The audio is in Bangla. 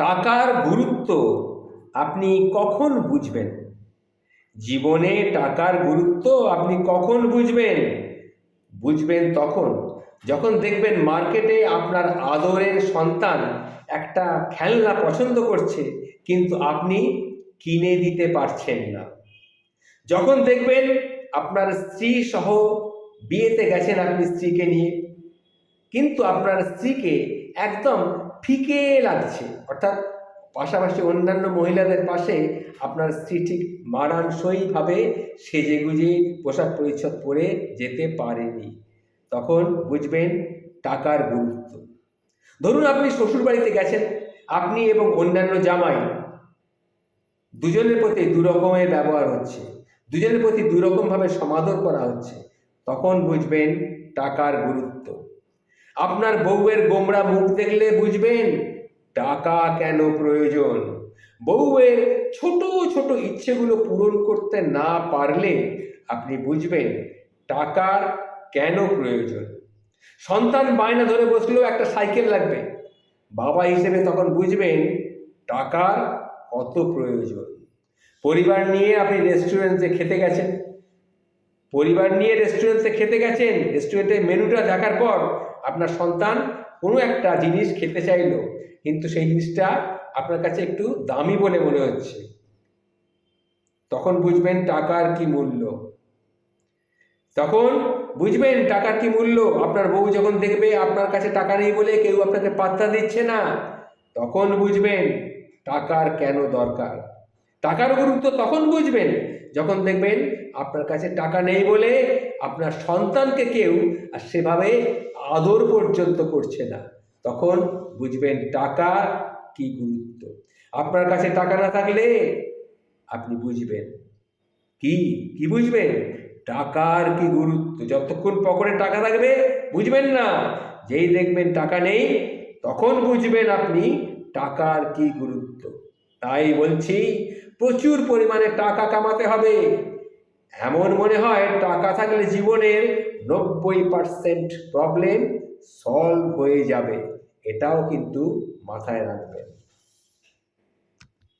টাকার গুরুত্ব আপনি কখন বুঝবেন? জীবনে টাকার গুরুত্ব আপনি কখন বুঝবেন? বুঝবেন তখন। যখন দেখবেন মার্কেটে আপনার আদরের সন্তান একটা খেলনা পছন্দ করছে, কিন্তু আপনি কিনে দিতে পারছেন না। যখন দেখবেন আপনার স্ত্রী সহ বিয়েতে গেছেন আপনি স্ত্রীকে নিয়ে, কিন্তু আপনার স্ত্রীকে একদম ফিকে লাগছে। অর্থাৎ পাশাপাশি অন্যান্য মহিলাদের পাশে আপনার স্ত্রী ঠিক মানানসইভাবে সেজে গুজে পোশাক পরিচ্ছদ পরে যেতে পারেনি। তখন বুঝবেন টাকার গুরুত্ব। ধরুন আপনি শ্বশুরবাড়িতে গেছেন, আপনি এবং অন্যান্য জামাই দুজনের প্রতি দু রকমের ব্যবহার হচ্ছে, দুজনের প্রতি দু রকমভাবে সমাদর করা হচ্ছে, তখন বুঝবেন টাকার গুরুত্ব। আপনার বউয়ের গোমরা মুখ দেখলে বুঝবেন টাকা কেন প্রয়োজন। বউয়ের ছোট ছোট ইচ্ছেগুলো পূরণ করতে না পারলে আপনি বুঝবেন টাকার কেন প্রয়োজন। সন্তান বায়না ধরে বসলেও একটা সাইকেল লাগবে। বাবা হিসেবে তখন বুঝবেন টাকার কত প্রয়োজন। পরিবার নিয়ে আপনি রেস্টুরেন্টে খেতে গেছেন। পরিবার নিয়ে রেস্টুরেন্টে খেতে গেছেন রেস্টুরেন্টে মেনুটা দেখার পর আপনার সন্তান কোনো একটা জিনিস খেতে চাইলো, কিন্তু সেই জিনিসটা আপনার কাছে একটু দামি বলে মনে হচ্ছে। তখন বুঝবেন টাকার কি মূল্য। তখন বুঝবেন টাকার কি মূল্য। আপনার বউ যখন দেখবে আপনার কাছে টাকা নেই বলে কেউ আপনাকে পাত্তা দিচ্ছে না, তখন বুঝবেন টাকার কেন দরকার। টাকার গুরুত্ব তখন বুঝবেন, যখন দেখবেন আপনার কাছে টাকা নেই বলে আপনার সন্তানকে কেউ আর সেভাবে আদর পর্যন্ত করছে না। তখন বুঝবেন টাকা কি গুরুত্ব। আপনার কাছে টাকা না থাকলে আপনি বুঝবেন। কি? কি বুঝবেন? টাকার কি গুরুত্ব? যতক্ষণ পকেটে টাকা থাকবে, বুঝবেন না। যেই দেখবেন টাকা নেই, তখন বুঝবেন আপনি টাকার কি গুরুত্ব। তাই বলছি প্রচুর পরিমাণে টাকা কামাতে হবে। এমন মনে হয়, টাকা থাকলে জীবনের নব্বই পার্সেন্ট প্রবলেম সলভ হয়ে যাবে। এটাও কিন্তু মাথায় রাখবেন।